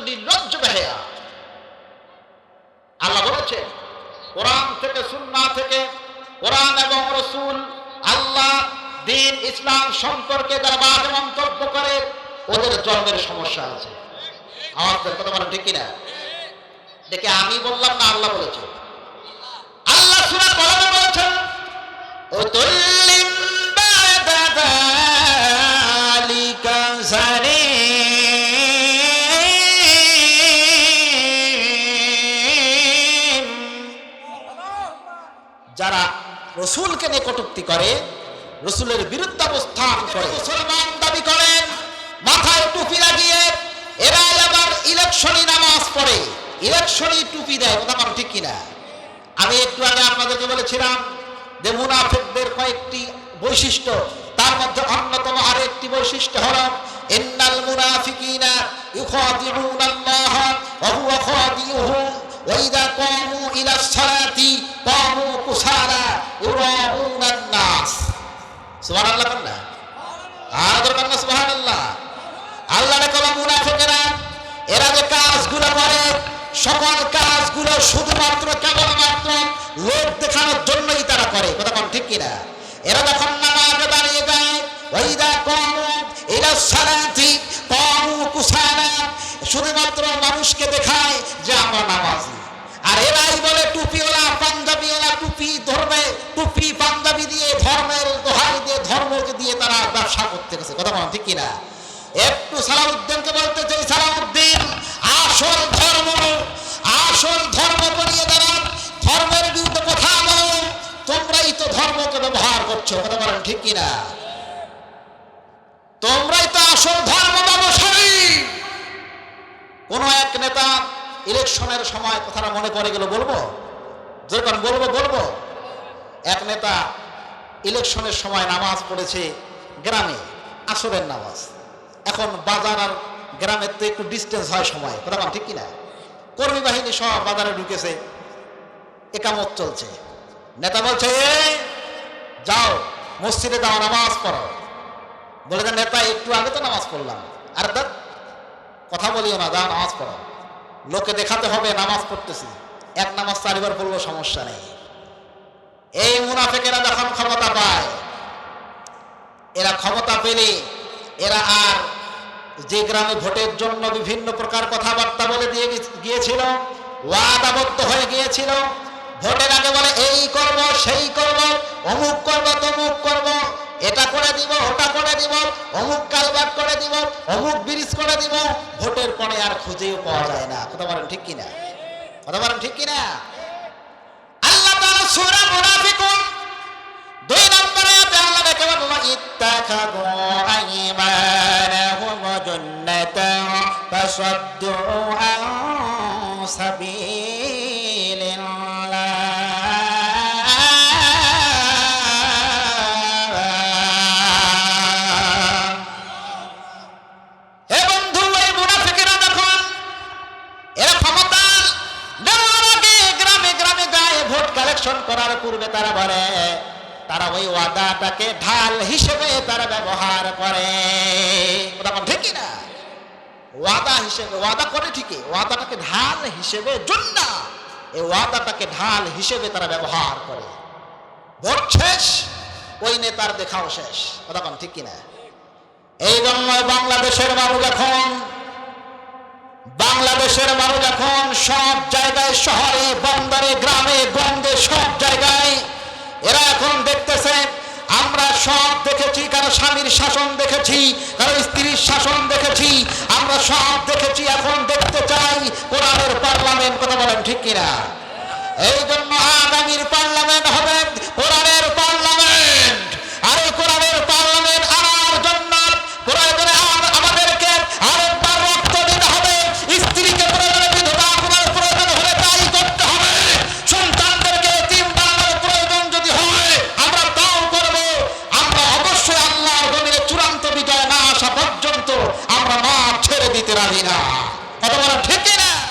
নির্লজ্জ বেহেয়া। আল্লাহ বলেছে কোরআন থেকে সুন্না থেকে, কোরআন এবং রসুল, আল্লাহ দিন ইসলাম সম্পর্কে যারা বাজে মন্তব্য করে, ওদের জন্মের সমস্যা আছে। আমাদের কথা বলেন ঠিক কিনা? দেখে আমি বললাম না, আল্লাহ বলেছে। আল্লাহ সুরা বলেছেন ও তৈরি রসুলকে নিয়ে কটুক্তি করে, রসুলের বিরুদ্ধে অবস্থান করে। মুসলমান দাবি করেন মাথায় টুপি লাগিয়ে, এরা আবার ইলেকশনই নামাজ পড়ে। ইলেকশনই টুপি দেয়, কথা বলো ঠিক কিনা? আমি একটু আগে আপনাদেরকে বলেছিলাম যে মুনাফিকদের কয়েকটি বৈশিষ্ট্য, তার মধ্যে অন্যতম আরও একটি বৈশিষ্ট্য হলো, ইন্নাল মুনাফিকিনা ইউখাদিউনা আল্লাহ ওয়া হুয়া খাদিউহুম ওয়া ইযা কামু ইলা সালাতি সুবহানাল্লাহ কান্না আর দরকার না সুবহানাল্লাহ। আল্লাহ রে কলম মুনাফিকেরা, এরা যে কাজগুলো করে, সকল কাজগুলো শুধুমাত্র কেবলমাত্র লোক দেখানোর জন্যই তারা করে। কথা কোন ঠিক কিনা? এরা যখন নামাজে দাঁড়িয়ে যায় ওইদা কম কুসালা শুধুমাত্র মানুষকে দেখায় যে আমরা নামাজি। আর এরাই বলে টুপিওয়ালা, পাঞ্জাবিওয়ালা, টুপি ধর্মে টুপি, পাঞ্জাবি দিয়ে ধর্মকে দিয়ে তারা ব্যবসা করতে গেছে। কথা বলেন, ঠিক কিনা? একটু সালাউদ্দিনকে বলতে চাই, সালাউদ্দিন, আসল ধর্ম আসল ধর্ম করিয়ে দাঁড়া ধর্মের বিরুদ্ধে কথা বলো, তোমরাই তো ধর্মকে ব্যবহার করছ, কথা বলেন, ঠিক কিনা? তোমরাই তো আসল ধর্ম ব্যবসায়ী। কোন এক নেতা ইলেকশনের সময় কথাটা মনে পড়ে গেল, বলব? যখন বলব বলব? এক নেতা ইলেকশনের সময় নামাজ পড়েছে গ্রামে আসরের নামাজ। এখন বাজার আর গ্রামের তো একটু ডিস্টেন্স হয় সময় বল ঠিক কিনা? কর্মী বাহিনী সব বাজারে ঢুকেছে একামত চলছে। নেতা বলছে "এ, যাও মসজিদে যাও নামাজ পড়ো। বলে যে নেতা একটু আগে তো নামাজ পড়লাম। আর দেখ কথা বলিও না যাও নামাজ পড়ো। লোকে দেখাতে হবে নামাজ পড়তেছি। এক নামাজ চারিবার পড়ব সমস্যা নেই। এই মুনাফেকেরা যখন ক্ষমতা পায়, এরা ক্ষমতা পেলে এরা আর যে গ্রামে ভোটের জন্য বিভিন্ন প্রকার কথাবার্তা বলে দিয়ে গিয়েছিল, ওয়াদাবদ্ধ হয়ে গিয়েছিল। ভোটের আগে বলে, এই করব, সেই করব, অমুক করব, তমুক করব, এটা করে দিব, ওটা করে দিব, অমুক কালবাট করে দিব, অমুক ব্রিজ করে দিব। ভোটের পরে আর খুঁজেও পাওয়া যায় না। কথা বলেন ঠিক কিনা? কথা বলেন ঠিক কিনা? সূরা মুনাফিকুন। দুই নম্বরে আল্লাহ দেখে বলল ইত্তাখাযু আইমানাহুম জান্নাতান ফাসাদ্দু আন সাবিলিল্লাহ। ভোট করার পূর্বে তারা বলে, তারা ওই ওয়াদাটাকে ঢাল হিসেবে তারা ব্যবহার করে। কথা ঠিক না। ওয়াদা হিসেবে, ওয়াদা করে ঠিকই, ওয়াদাটাকে ঢাল হিসেবে জন্য এই ওয়াদাটাকে ঢাল হিসেবে তারা ব্যবহার করে। ভোট শেষ, ওই নেতার দেখাও শেষ। কথা ঠিক কিনা? এই জন্য বাংলাদেশের মানুষ এখন, বাংলাদেশের মানুষ এখন সব এরা এখন দেখতেছে, আমরা সব দেখেছি, কারও স্বামীর শাসন দেখেছি, কারও স্ত্রীর শাসন দেখেছি, আমরা সব দেখেছি, এখন দেখতে চাই কোরআনের পার্লামেন্ট, কথা বলেন ঠিক কিনা? এই জন্য আগামীর পার্লামেন্ট হবে কোরআনের পারি না। কত বড় ঠিক না